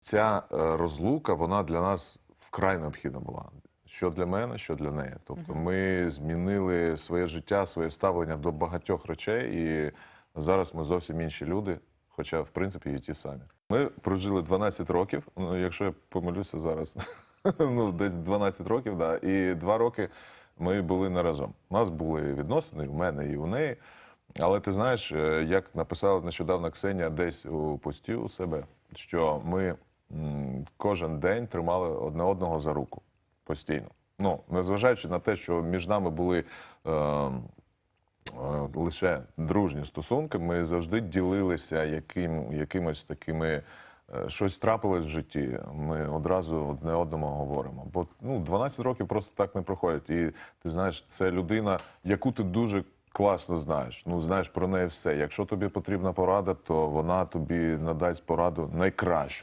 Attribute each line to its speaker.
Speaker 1: ця е, розлука вона для нас вкрай необхідна була. Що для мене, що для неї. Тобто ми змінили своє життя, своє ставлення до багатьох речей, і зараз ми зовсім інші люди, хоча, в принципі, і ті самі. Ми прожили 12 років. Ну, якщо я помилюся зараз, ну десь 12 років, да, і два роки ми були не разом. У нас були відносини в мене, і у неї. Але ти знаєш, е, як написала нещодавно Ксенія десь у пості у себе, що ми кожен день тримали одне одного за руку постійно. Ну, незважаючи на те, що між нами були е, е, лише дружні стосунки, ми завжди ділилися яким, якимось такими. е, Щось трапилось в житті, ми одразу одне одному говоримо. Бо ну, 12 років просто так не проходять. І ти знаєш, це людина, яку ти дуже класно знаєш. Ну, знаєш про неї все. Якщо тобі потрібна порада, то вона тобі надасть пораду найкращу.